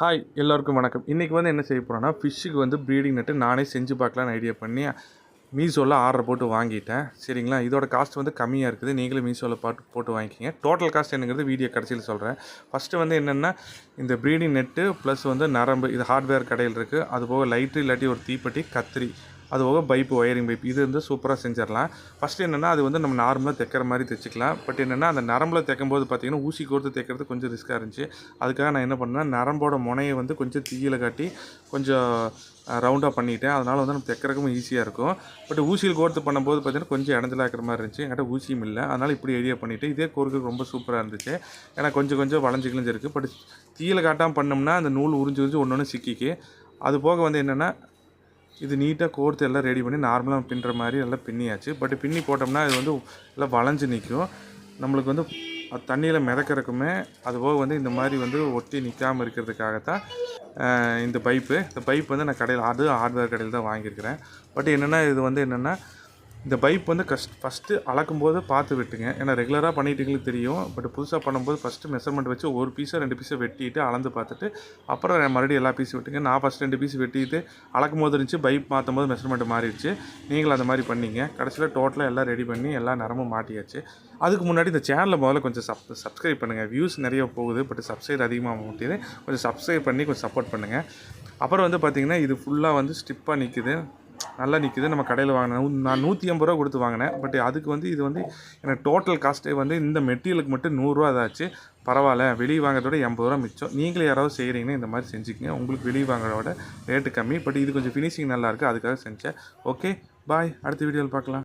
Hi எல்லோருக்கும் வணக்கம். இன்றைக்கி வந்து என்ன செய்ய போகிறோன்னா ஃபிஷ்ஷுக்கு வந்து ப்ரீடிங் நட்டு நானே செஞ்சு பார்க்கலான்னு ஐடியா பண்ணி மீஷோவில் ஆர்டர் போட்டு வாங்கிட்டேன். சரிங்களா? இதோட காஸ்ட் வந்து கம்மியாக இருக்குது. நீங்களும் மீஷோவில் பாட்டு போட்டு வாங்கிக்கிங்க. டோட்டல் காஸ்ட் என்னங்கிறது வீடியோ கடைசியில் சொல்கிறேன் ஃபஸ்ட்டு வந்து என்னென்னா இந்த ப்ரீடிங் நெட்டு ப்ளஸ் வந்து நரம்பு இது ஹார்ட்வேர் கடையில் இருக்குது அது போக லைட்டு இல்லாட்டி ஒரு தீப்பெட்டி கத்திரி. அது போக பைப்பு ஒயரிங் பைப் இது வந்து சூப்பராக செஞ்சிடலாம். ஃபஸ்ட்டு என்னென்னா அது வந்து நம்ம நார்மலாக தைக்கிற மாதிரி தைச்சிக்கலாம் பட் என்னென்னா அந்த நரம்பில் தைக்கும் போது பார்த்திங்கன்னா ஊசி கோர்த்து தைக்கிறது கொஞ்சம் ரிஸ்க்காக இருந்துச்சு. அதுக்காக நான் என்ன பண்ணேன் நரம்போட முனையை வந்து கொஞ்சம் தீயில் காட்டி கொஞ்சம் ரவுண்டாக பண்ணிட்டேன். அதனால் வந்து நம்ம தைக்கிறக்கும் ஈஸியாக இருக்கும். பட் ஊசியில் கோர்த்து பண்ணும்போது பார்த்திங்கன்னா கொஞ்சம் இடஞ்சலாக இருக்கிற மாதிரி இருந்துச்சு. என்கிட்ட ஊசியும் இல்லை. அதனால் இப்படி ஐடியா பண்ணிவிட்டு இதே கோருக்கு ரொம்ப சூப்பராக இருந்துச்சு. ஏன்னா கொஞ்சம் கொஞ்சம் வளைஞ்சு கிழிஞ்சிருக்கு. இருக்குது பட் தீயில் காட்டாமல் பண்ணோம்னா அந்த நூல் உறிஞ்சு உறிஞ்சு ஒன்று ஒன்று சிக்கிக்கு. அது போக வந்து என்னென்னா இது நீட்டாக கோர்த்து எல்லாம் ரெடி பண்ணி நார்மலாக பின்னுற மாதிரி எல்லாம் பின்னியாச்சு. பட் பின்னி போட்டோம்னா இது வந்து எல்லாம் வளைஞ்சு நிற்கும் நம்மளுக்கு வந்து அது தண்ணியில் மிதக்கிறக்குமே அதுபோக வந்து இந்த மாதிரி வந்து ஒட்டி நிற்காமல் இருக்கிறதுக்காகத்தான் இந்த பைப்பு இந்த பைப் வந்து நான் கடையில் அது ஹார்ட்வேர் கடையில் தான் வாங்கியிருக்கிறேன். பட் என்னென்னா இது வந்து என்னென்னா இந்த பைப் வந்து கஸ்ட் ஃபஸ்ட்டு அளக்கும்போது பார்த்து வெட்டுங்க. ஏன்னா ரெகுலராக பண்ணிட்டீங்களுக்கு தெரியும். பட் புதுசாக பண்ணும்போது ஃபஸ்ட்டு மெஷர்மெண்ட் வச்சு ஒரு பீஸை ரெண்டு பீஸை வெட்டிட்டு அளந்து பார்த்துட்டு அப்புறம் மறுபடியும் எல்லா பீஸும் வெட்டுங்க. நான் ஃபஸ்ட் ரெண்டு பீஸ் வெட்டிட்டு அளக்கும் போது இருந்துச்சு. பைப் மாற்றும் போது மெஷர்மெண்ட் மாறிடுச்சு. நீங்களும் அந்த மாதிரி பண்ணீங்க. கடைசியில் டோட்டலாக எல்லாம் ரெடி பண்ணி எல்லா நேரமும் மாட்டியாச்சு. அதுக்கு முன்னாடி இந்த சேனலில் முதல்ல கொஞ்சம் சப் சப்ஸ்கிரைப் பண்ணுங்கள் வியூஸ் நிறைய போகுது. பட் சப்ஸ்கிரைப் அதிகமாக மாட்டேது கொஞ்சம் சப்ஸ்கிரைப் பண்ணி கொஞ்சம் சப்போர்ட் பண்ணுங்கள் அப்புறம் வந்து பார்த்திங்கன்னா இது ஃபுல்லாக வந்து ஸ்டிப்பாக நிற்குது நல்லா நிற்குது நம்ம கடையில் வாங்கினேன் நான் நூற்றி ஐம்பது ரூபா கொடுத்து வாங்கினேன். பட் அதுக்கு வந்து இது வந்து எனக்கு டோட்டல் காஸ்ட்டே வந்து இந்த மெட்டீரியலுக்கு மட்டும் நூறுரூவா அதாச்சு பரவாயில்ல. வெளியே வாங்குறதோட எண்பது ரூபா மிச்சம். நீங்களே யாராவது செய்கிறீங்கன்னா இந்த மாதிரி செஞ்சுக்கங்க. உங்களுக்கு வெளியே வாங்குறதோட ரேட்டு கம்மி. பட் இது கொஞ்சம் ஃபினிஷிங் நல்லாயிருக்கு அதுக்காக செஞ்சேன். ஓகே பாய் அடுத்த வீடியோவில் பார்க்கலாம்.